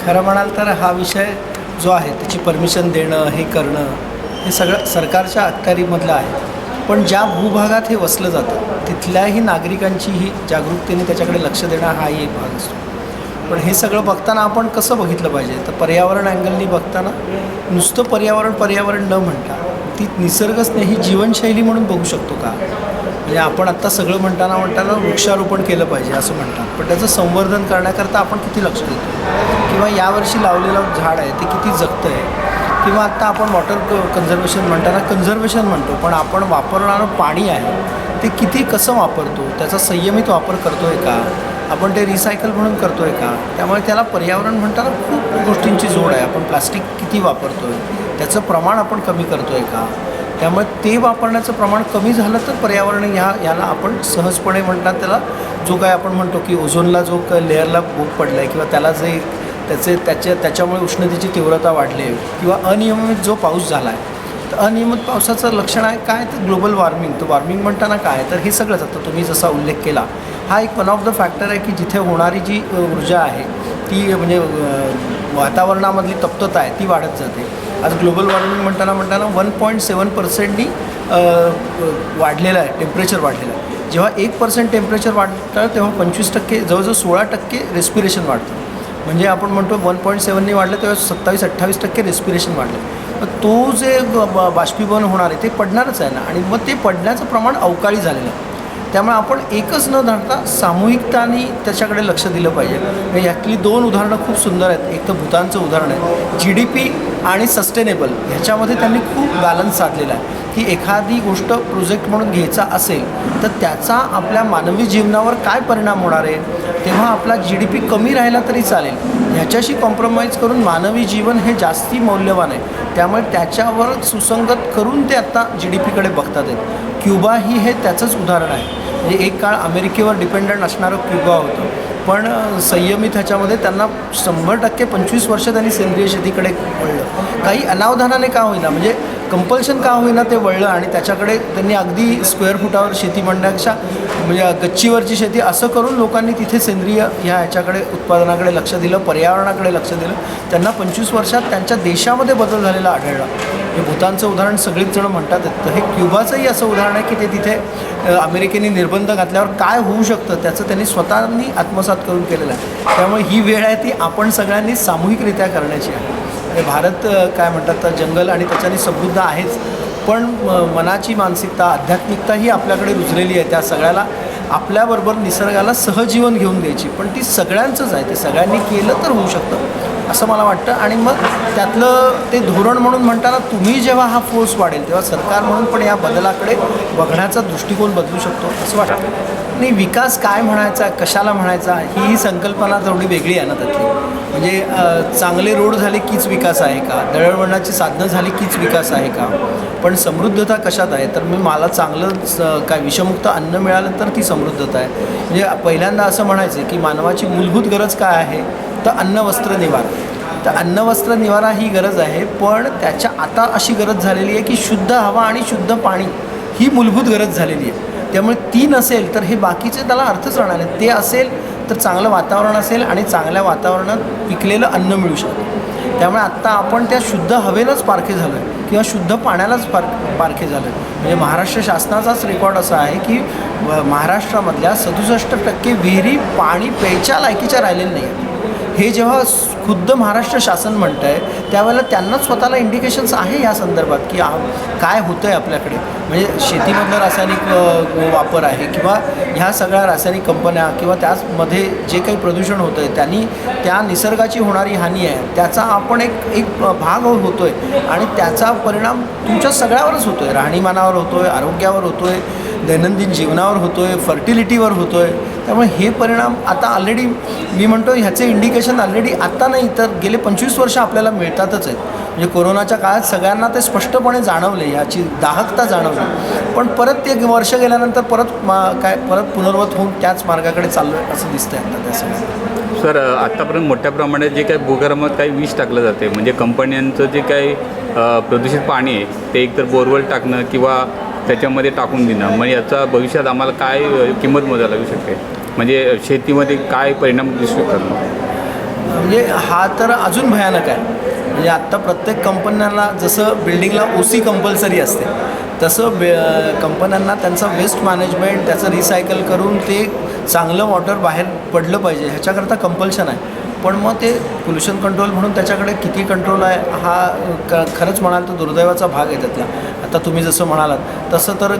खरं म्हणाल तर हा विषय जो आहे त्याची परमिशन देणं हे करणं हे सगळं सरकारच्या अखत्यारीमधलं आहे. पण ज्या भूभागात हे वसलं जातं तिथल्याही नागरिकांची ही जागरूकतेने त्याच्याकडे लक्ष देणं हाही एक भाग असतो. पण हे सगळं बघताना आपण कसं बघितलं पाहिजे? तर पर्यावरण अँगलनी बघताना नुसतं पर्यावरण पर्यावरण न म्हणता ती निसर्गस्नेही जीवनशैली म्हणून बघू शकतो का? म्हणजे आपण आत्ता सगळं म्हणताना म्हणताना वृक्षारोपण केलं पाहिजे असं म्हणतात. पण त्याचं संवर्धन करण्याकरता आपण किती लक्ष देतो? किंवा यावर्षी लावलेलं झाड आहे ते किती जगतं आहे किंवा आत्ता आपण वॉटर कन्झर्वेशन म्हणताना कन्झर्वेशन म्हणतो पण आपण वापरणारं पाणी आहे ते किती कसं वापरतो? त्याचा संयमित वापर करतो आहे का? आपण ते रिसायकल म्हणून करतो आहे का? त्यामुळे त्याला पर्यावरण म्हणताना खूप गोष्टींची जोड आहे. आपण प्लास्टिक किती वापरतो आहे त्याचं प्रमाण आपण कमी करतो आहे का? त्यामुळे ते वापरण्याचं प्रमाण कमी झालं तर पर्यावरण ह्या याला आपण सहजपणे म्हणतात त्याला जो काय आपण म्हणतो की ओझोनला जो क लेअरला भूक पडला आहे किंवा त्याला जे त्याचे त्याच्या त्याच्यामुळे उष्णतेची तीव्रता वाढली आहे किंवा अनियमित जो पाऊस झाला आहे तर अनियमित पावसाचं लक्षण आहे काय? तर ग्लोबल वॉर्मिंग. तर वॉर्मिंग म्हणताना काय? तर हे सगळंच आता तुम्ही जसा उल्लेख केला हा एक वन ऑफ द फॅक्टर आहे की जिथे होणारी जी ऊर्जा आहे ती म्हणजे वातावरणामधली तप्तता आहे ती वाढत जाते. आज ग्लोबल वॉर्मिंग म्हणताना म्हणताना वन पॉईंट सेवन पर्सेंटनी वाढलेलं आहे टेम्परेचर वाढलेलं आहे. जेव्हा एक पर्सेंट टेम्परेचर वाढतं तेव्हा पंचवीस टक्के जवळजवळ सोळा टक्के रेस्पिरेशन वाढतं. म्हणजे आपण म्हणतो वन पॉईंट सेवननी वाढलं तेव्हा सत्तावीस अठ्ठावीस टक्के रेस्पिरेशन वाढलं. तो जे बाष्पीभवन होणार आहे ते पडणारच आहे ना. आणि मग ते पडण्याचं प्रमाण अवकाळी झालेलं आहे. त्यामुळे आपण एकच न धरता सामूहिकताने त्याच्याकडे लक्ष दिलं पाहिजे. म्हणजे यातली दोन उदाहरणं खूप सुंदर आहेत. एक तर भूतानचं उदाहरण आहे. जी डी पी आणि सस्टेनेबल ह्याच्यामध्ये त्यांनी खूप बॅलन्स साधलेला आहे. की एखादी गोष्ट प्रोजेक्ट म्हणून घ्यायचा असेल तर त्याचा आपल्या मानवी जीवनावर काय परिणाम होणार आहे? तेव्हा आपला जी डी पी कमी राहिला तरी चालेल. ह्याच्याशी कॉम्प्रोमाइज करून मानवी जीवन हे जास्ती मौल्यवान आहे. त्यामुळे त्याच्यावर सुसंगत करून ते आत्ता जी डी पीकडे बघतात आहेत. क्युबा ही हे त्याचंच उदाहरण आहे. म्हणजे एक काळ अमेरिकेवर डिपेंडंट असणारं क्युबा होतं. पण संयमित ह्याच्यामध्ये त्यांना शंभर टक्के पंचवीस वर्ष त्यांनी सेंद्रिय शेतीकडे वळलं. काही अनावधानाने का होईना म्हणजे कंपल्शन का होईना ते वळलं आणि त्याच्याकडे त्यांनी अगदी स्क्वेअर फुटावर शेती म्हणण्यापेक्षा म्हणजे गच्चीवरची शेती असं करून लोकांनी तिथे सेंद्रिय ह्या ह्याच्याकडे उत्पादनाकडे लक्ष दिलं पर्यावरणाकडे लक्ष दिलं. त्यांना पंचवीस वर्षात त्यांच्या देशामध्ये बदल झालेला आढळला. हे भूतानचं उदाहरण सगळीच जण म्हणतात. तर हे क्युबाचंही असं उदाहरण आहे की ते तिथे अमेरिकेने निर्बंध घातल्यावर काय होऊ शकतं त्याचं त्यांनी स्वतःनी आत्मसात करून केलेलं आहे. त्यामुळे ही वेळ आहे ती आपण सगळ्यांनी सामूहिकरित्या करण्याची आहे. आणि भारत काय म्हणतात तर जंगल आणि त्याच्याने समृद्ध आहेच. पण म- मनाची मानसिकता आध्यात्मिकता ही आपल्याकडे रुजलेली आहे त्या सगळ्याला. आपल्याबरोबर निसर्गाला सहजीवन घेऊन द्यायची. पण ती सगळ्यांचंच आहे. ते सगळ्यांनी केलं तर होऊ शकतं. असं मला वाटतं. आणि मग त्यातलं ते धोरण म्हणून म्हणताना तुम्ही जेव्हा हा फोर्स वाढेल तेव्हा सरकार म्हणून पण या बदलाकडे बघण्याचा दृष्टिकोन बदलू शकतो असं वाटतं. आणि विकास काय म्हणायचा कशाला म्हणायचा ही ही संकल्पना थोडी वेगळी आहे ना त्यातली. म्हणजे चांगले रोड झाले कीच विकास आहे का? दळणवळणाची साधनं झाली कीच विकास आहे का? पण समृद्धता कशात आहे? तर मी मला चांगलं स- काय विषमुक्त अन्न मिळालं तर ती समृद्धता आहे. म्हणजे पहिल्यांदा असं म्हणायचं की मानवाची मूलभूत गरज काय आहे? तर अन्न वस्त्र निवारा. तर अन्न वस्त्र निवारा ही गरज आहे पण त्याच्या आता अशी गरज झालेली आहे की शुद्ध हवा आणि शुद्ध पाणी ही मूलभूत गरज झालेली आहे. त्यामुळे ती नसेल तर हे बाकीचे त्याला अर्थच राहणार नाही. ते असेल तर चांगलं वातावरण असेल आणि चांगल्या वातावरणात पिकलेलं अन्न मिळू शकतं. त्यामुळे आत्ता आपण त्या शुद्ध हवेलाच पारखे झालो आहे किंवा शुद्ध पाण्यालाच पार पारखे झालं आहे म्हणजे महाराष्ट्र शासनाचाच रेकॉर्ड असा आहे की महाराष्ट्रामधल्या सदुसष्ट टक्के विहिरी पाणी प्यायच्या लायकीच्या राहिलेल्या नाही आहेत हे जेव्हा खुद्द महाराष्ट्र शासन म्हणतं आहे त्यावेळेला त्यांनाच स्वतःला इंडिकेशन्स आहे या संदर्भात की काय होतं आहे आपल्याकडे? म्हणजे शेतीमधलं रासायनिक वापर आहे किंवा ह्या सगळ्या रासायनिक कंपन्या किंवा त्याचमध्ये जे काही प्रदूषण होतं आहे त्यांनी त्या निसर्गाची होणारी हानी आहे त्याचा आपण एक एक भाग होतो आहे आणि त्याचा परिणाम तुमच्या सगळ्यावरच होतो आहे राहणीमानावर होतो आहे आरोग्यावर होतो आहे दैनंदिन जीवनावर होतो आहे फर्टिलिटीवर होतो आहे त्यामुळे हे परिणाम आता ऑलरेडी मी म्हणतो ह्याचे इंडिकेशन ऑलरेडी आत्ता नाही तर गेले पंचवीस वर्ष आपल्याला मिळतातच आहेत. म्हणजे कोरोनाच्या काळात सगळ्यांना ते स्पष्टपणे जाणवले याची दाहकता जाणवली. पण परत ते वर्ष गेल्यानंतर परत मा काय परत पुनर्वत होऊन त्याच मार्गाकडे चाललो आहे असं दिसतंय आता त्या सगळ्या सर आत्तापर्यंत मोठ्या प्रमाणात जे काही भूगर्भात काही विष टाकलं जाते म्हणजे कंपन्यांचं जे काही प्रदूषित पाणी आहे ते एकतर बोरवेल टाकणं किंवा त्याच्यामध्ये टाकून देणं. म्हणजे याचा भविष्यात आम्हाला काय किंमत मोजायला लागू शकते? म्हणजे शेतीमध्ये काय परिणाम दिसू शकतात म्हणजे हा तर अजून भयानक आहे. म्हणजे आत्ता प्रत्येक कंपन्यांना जसं बिल्डिंगला ओ सी कंपल्सरी असते तसं बे कंपन्यांना त्यांचं वेस्ट मॅनेजमेंट त्याचं रिसायकल करून ते चांगलं वॉटर बाहेर पडलं पाहिजे. ह्याच्याकरता कंपल्शन आहे. पण मग ते पोल्युशन कंट्रोल म्हणून त्याच्याकडे किती कंट्रोल आहे हा क खरंच म्हणाल तर दुर्दैवाचा भाग आहे त्यातला. आता तुम्ही जसं म्हणालात तसं तर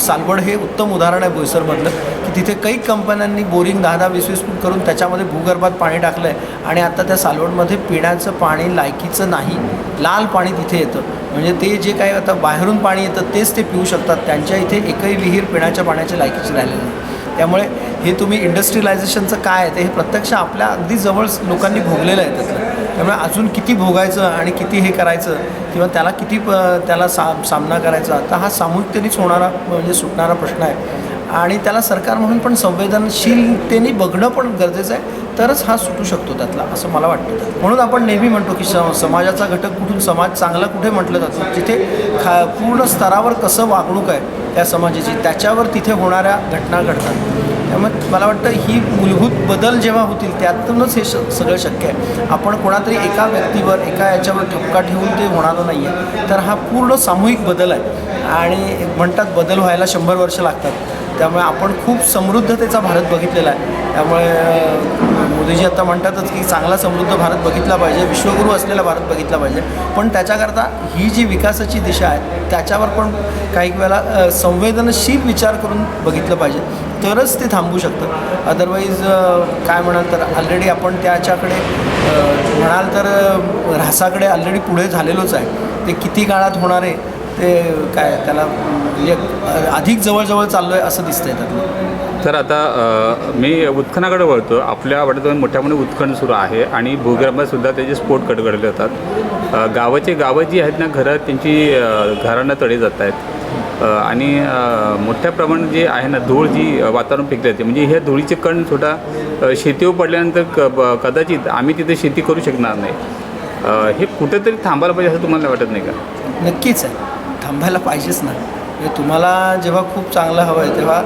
सालवड हे उत्तम उदाहरण आहे बोईसरमधलं की तिथे काही कंपन्यांनी बोरिंग दहा दहा वीस वीस फूट करून त्याच्यामध्ये भूगर्भात पाणी टाकलं आहे आणि आता त्या सालवडमध्ये पिण्याचं पाणी लायकीचं नाही. लाल पाणी तिथे येतं. म्हणजे ते जे काही आता बाहेरून पाणी येतं तेच ते पिऊ शकतात. त्यांच्या इथे एकही विहीर पिण्याच्या पाण्याच्या लायकीची राहिलेली नाही. त्यामुळे हे तुम्ही इंडस्ट्रियलायझेशनचं काय आहे ते हे प्रत्यक्ष आपल्या अगदी जवळ लोकांनी भोगलेलं आहे त्याचं त्यामुळे अजून किती भोगायचं आणि किती हे करायचं किंवा त्याला किती प त्याला सा सामना करायचा तर हा सामूहिकतेनेच होणारा म्हणजे सुटणारा प्रश्न आहे. आणि त्याला सरकार म्हणून पण संवेदनशीलतेने बघणं पण गरजेचं आहे तरच हा सुटू शकतो त्यातला असं मला वाटतं. म्हणून आपण नेहमी म्हणतो की स समाजाचा घटक कुठून समाज चांगला कुठे म्हटलं जातं? जिथे खा पूर्ण स्तरावर कसं वागणूक आहे त्या समाजाची त्याच्यावर तिथे होणाऱ्या घटना घडतात. त्यामुळे मला वाटतं ही मूलभूत बदल जेव्हा होतील त्यातूनच हे श सगळं शक्य आहे. आपण कोणातरी एका व्यक्तीवर एका याच्यावर ठपका ठेवून ते होणारं नाही आहे तर हा पूर्ण सामूहिक बदल आहे. आणि म्हणतात बदल व्हायला शंभर वर्ष लागतात. त्यामुळे आपण खूप समृद्धतेचा भारत बघितलेला आहे. त्यामुळे मोदीजी आता म्हणतातच की चांगला समृद्ध भारत बघितला पाहिजे विश्वगुरू असलेला भारत बघितला पाहिजे. पण त्याच्याकरता ही जी विकासाची दिशा आहे त्याच्यावर पण काही वेळेला संवेदनशील विचार करून बघितलं पाहिजे. तरच ते थांबू शकतं. अदरवाईज काय म्हणाल तर ऑलरेडी आपण त्याच्याकडे म्हणाल तर ऱ्हासाकडे ऑलरेडी पुढे झालेलोच आहे. ते किती काळात होणार आहे ते काय त्याला म्हणजे अधिक जवळजवळ चाललो आहे असं दिसतं आहे त्यातलं. तर आता मी उत्खनाकडे वळतो आपल्या वाटतं मोठ्या मोठे उत्खनन सुरू आहे आणि भूगर्भातसुद्धा त्याचे स्फोट कडकडले जातात. गावाचे गावं जी आहेत ना घरं त्यांची घरांना तडे जात आहेत. आणि मोठ्या प्रमाणात जे आहे ना धूळ जी वातावरण फेकली जाते म्हणजे ह्या धुळीचे कण सुद्धा शेतीवर पडल्यानंतर क कदाचित आम्ही तिथे शेती करू शकणार नाही. हे कुठेतरी थांबायला पाहिजे असं तुम्हाला वाटत नाही का? नक्कीच आहे. थांबायला पाहिजेच ना म्हणजे तुम्हाला जेव्हा खूप चांगलं हवं आहे तेव्हा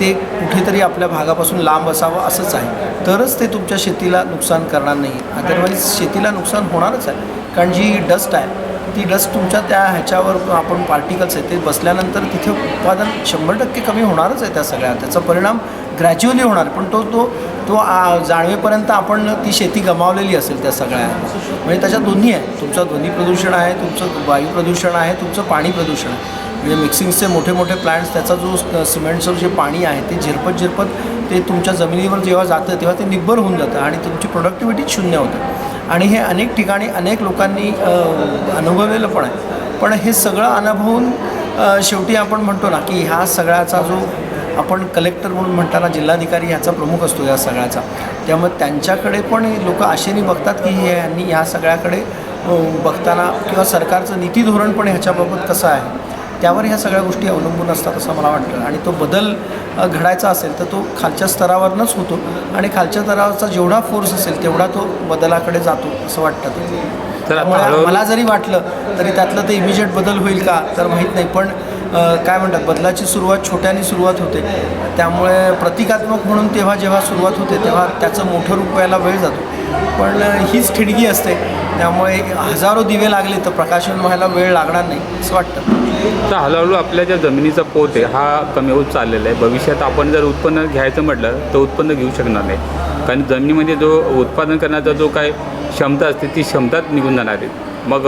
ते कुठेतरी आपल्या भागापासून लांब असावं असंच आहे. तरच ते तुमच्या शेतीला नुकसान करणार नाही. अदरवाईज शेतीला नुकसान होणारच आहे. कारण जी डस्ट आहे ती डस्ट तुमच्या त्या ह्याच्यावर आपण पार्टिकल्स आहेत ते बसल्यानंतर तिथे उत्पादन शंभर टक्के कमी होणारच आहे त्या सगळ्या. त्याचा परिणाम ग्रॅज्युअली होणार. पण तो तो तो जाणवेपर्यंत आपण ती शेती गमावलेली असेल त्या सगळ्या. म्हणजे त्याच्या दोन्ही आहे. तुमचं ध्वनी प्रदूषण आहे तुमचं वायू प्रदूषण आहे तुमचं पाणी प्रदूषण आहे. म्हणजे मिक्सिंगचे मोठे मोठे प्लांट्स त्याचा जो सिमेंटचं जे पाणी आहे ते झिरपत झिरपत ते तुमच्या जमिनीवर जेव्हा जातं तेव्हा ते निब्बर होऊन जातं आणि तुमची प्रोडक्टिव्हिटी शून्य होतं. आणि हे अनेक ठिकाणी अनेक लोकांनी अनुभवलेलं पण आहे. पण हे सगळं अनुभवून शेवटी आपण म्हणतो ना की ह्या सगळ्याचा जो आपण कलेक्टर म्हणून म्हणताना जिल्हाधिकारी ह्याचा प्रमुख असतो या सगळ्याचा. त्यामुळे त्यांच्याकडे पण लोक आशेने बघतात की हे यांनी ह्या सगळ्याकडे बघताना किंवा सरकारचं नीती धोरण पण ह्याच्याबाबत कसं आहे. त्यावर ह्या सगळ्या गोष्टी अवलंबून असतात असं मला वाटतं. आणि तो बदल घडायचा असेल तर तो खालच्या स्तरावरनंच होतो. आणि खालच्या स्तरावरचा जेवढा फोर्स असेल तेवढा तो बदलाकडे जातो असं वाटतं. ते तर मला जरी वाटलं तरी त्यातलं ते इमिजिएट बदल होईल का तर माहीत नाही. पण काय म्हणतात बदलाची सुरुवात छोट्याने सुरुवात होते. त्यामुळे प्रतिकात्मक म्हणून तेव्हा जेव्हा सुरुवात होते तेव्हा त्याचं मोठं रूप यायला वेळ जातो. पण हीच ठिणगी असते. त्यामुळे हजारो दिवे लागले तर प्रकाशन व्हायला वेळ लागणार नाही असं वाटतं. तर हळूहळू आपल्या ज्या जमिनीचा पोत आहे हा कमी होत चाललेला आहे. भविष्यात आपण जर उत्पन्न घ्यायचं म्हटलं तर उत्पन्न घेऊ शकणार नाही. कारण जमिनीमध्ये जो उत्पादन करण्याचा जो काय क्षमता असते ती क्षमताच निघून जाणार आहे. मग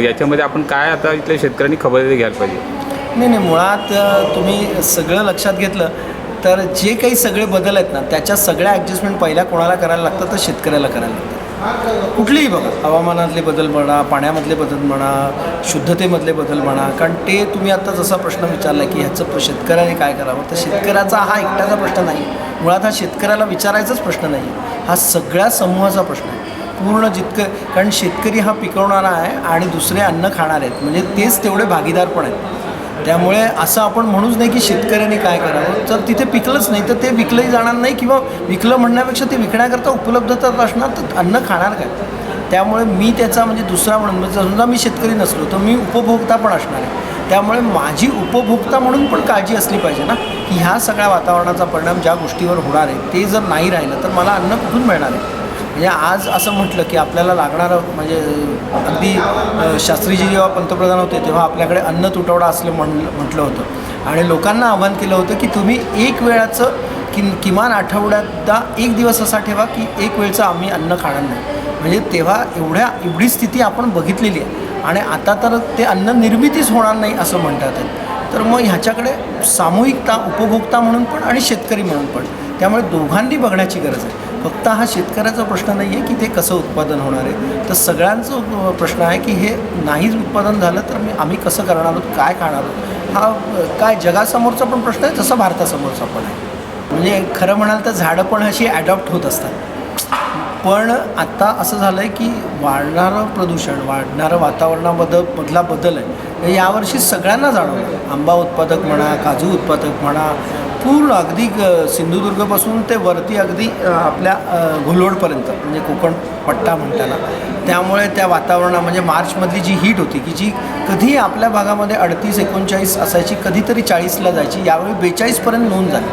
याच्यामध्ये आपण काय आता इथल्या शेतकऱ्यांनी खबरदारी घ्यायला पाहिजे? नाही नाही मुळात तुम्ही सगळं लक्षात घेतलं तर जे काही सगळे बदल आहेत ना त्याच्या सगळ्या ॲडजस्टमेंट पहिल्या कोणाला करायला लागतात तर शेतकऱ्याला करायला लागतात. कुठलीही बघा. हवामानातले बदल म्हणा पाण्यामधले बदल म्हणा शुद्धतेमधले बदल म्हणा कारण ते तुम्ही आता जसा प्रश्न विचारला की ह्याचं शेतकऱ्याने काय करावं तर शेतकऱ्याचा हा एकट्याचा प्रश्न नाही. मुळात हा शेतकऱ्याला विचारायचाच प्रश्न नाही. हा सगळ्या समूहाचा प्रश्न आहे. पूर्ण जितकं कारण शेतकरी हा पिकवणारा आहे आणि दुसरे अन्न खाणार आहेत. म्हणजे तेच तेवढे भागीदार पण आहेत. त्यामुळे असं आपण म्हणूच नाही की शेतकऱ्यांनी काय करावं. जर तिथे पिकलंच नाही तर ते विकलंही जाणार नाही किंवा विकलं म्हणण्यापेक्षा ते विकण्याकरता उपलब्धता असणार तर अन्न खाणार काय? त्यामुळे मी त्याचा म्हणजे दुसरा म्हणून म्हणजे समजा मी शेतकरी नसलो तर मी उपभोक्ता पण असणार आहे. त्यामुळे माझी उपभोक्ता म्हणून पण काळजी असली पाहिजे ना की ह्या सगळ्या वातावरणाचा परिणाम ज्या गोष्टीवर होणार आहे ते जर नाही राहिलं तर मला अन्न कुठून मिळणार आहे? म्हणजे आज असं म्हटलं की आपल्याला लागणारं म्हणजे अगदी शास्त्रीजी जेव्हा पंतप्रधान होते तेव्हा आपल्याकडे अन्न तुटवडा असलं म्हण म्हटलं होतं. आणि लोकांना आव्हान केलं होतं की तुम्ही एक वेळाचं कि किमान आठवड्यातदा एक दिवस असा ठेवा की एक वेळचं आम्ही अन्न खाणार नाही. म्हणजे तेव्हा एवढ्या एवढी स्थिती आपण बघितलेली आहे. आणि आता तर ते अन्न निर्मितीच होणार नाही असं म्हणतात तर मग ह्याच्याकडे सामूहिकता उपभोक्ता म्हणून पण आणि शेतकरी म्हणून पण. त्यामुळे दोघांनी बघण्याची गरज आहे. फक्त हा शेतकऱ्याचा प्रश्न नाही आहे की ते कसं उत्पादन होणार आहे. तर सगळ्यांचं प्रश्न आहे की हे नाहीच उत्पादन झालं तर मी आम्ही कसं करणार आहोत काय खाणार आहोत? हा काय जगासमोरचा पण प्रश्न आहे तसं भारतासमोरचा पण आहे. म्हणजे खरं म्हणाल तर झाडं पण अशी ॲडॉप्ट होत असतात. पण आत्ता असं झालं आहे की वाढणारं प्रदूषण वाढणारं वातावरणाबद्दल मधला बदल आहे. यावर्षी सगळ्यांना जाणवलं. आंबा उत्पादक म्हणा काजू उत्पादक म्हणा पूर्ण अगदी सिंधुदुर्गपासून ते वरती अगदी आपल्या अ, घोलोडपर्यंत म्हणजे कोकण पट्टा म्हणताना. त्यामुळे त्या वातावरणा म्हणजे मार्चमधली जी हीट होती की जी कधी आपल्या भागामध्ये अडतीस एकोणचाळीस असायची कधीतरी चाळीसला जायची यावेळी बेचाळीसपर्यंत नोंद झाली.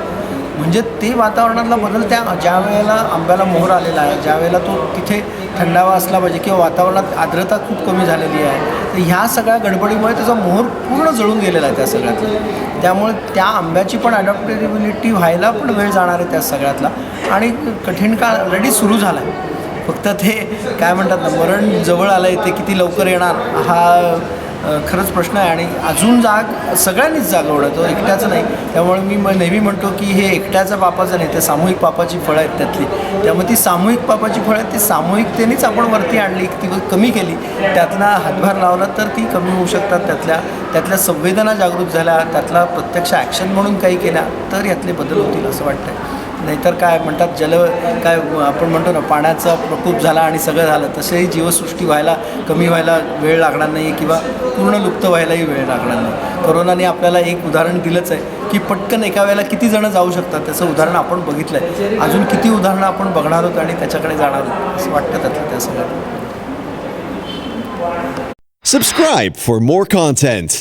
म्हणजे ते वातावरणातला बदल त्या ज्या वेळेला आंब्याला मोहर आलेला आहे ज्या वेळेला तो तिथे थंडावा असला पाहिजे किंवा वातावरणात आर्द्रता खूप कमी झालेली आहे तर ह्या सगळ्या गडबडीमुळे त्याचा मोहर पूर्ण जळून गेलेला आहे त्या सगळ्यातला. त्यामुळे त्या आंब्याची पण अडॅप्टेबिलिटी व्हायला पण वेळ जाणार आहे त्या सगळ्यातला. आणि कठीण काळ ऑलरेडी सुरू झाला आहे फक्त ते काय म्हणतात ना मरण जवळ आलं आहे ते किती लवकर येणार हा खरंच प्रश्न आहे आणि अजून जाग सगळ्यांनीच जाग तो एकट्याचं नाही. त्यामुळे मी मग नेहमी म्हणतो की हे एकट्याचं पापाचं नाही ते सामूहिक पापाची फळं आहेत त्यातली. त्यामुळे ती सामूहिक पापाची फळं आहेत ती सामूहिकतेनेच आपण वरती आणली ती कमी केली. त्यातला हातभार लावला तर ती कमी होऊ शकतात त्यातल्या त्यातल्या संवेदना जागृत झाल्या त्यातला प्रत्यक्ष ॲक्शन म्हणून काही केल्या तर यातले बदल होतील असं वाटतं नाहीतर काय म्हणतात जल काय आपण म्हणतो ना पाण्याचा प्रकोप झाला आणि सगळं झालं तसेही जीवसृष्टी व्हायला कमी व्हायला वेळ लागणार नाही किंवा पूर्ण लुप्त व्हायलाही वेळ लागणार नाही. करोनाने आपल्याला एक उदाहरण दिलंच आहे की पटकन एका वेळेला किती जणं जाऊ शकतात त्याचं उदाहरण आपण बघितलं आहे अजून किती उदाहरणं आपण बघणार आहोत आणि त्याच्याकडे जाणार आहोत असं वाटतं त्यातलं त्या सगळ्यात. Subscribe for more content.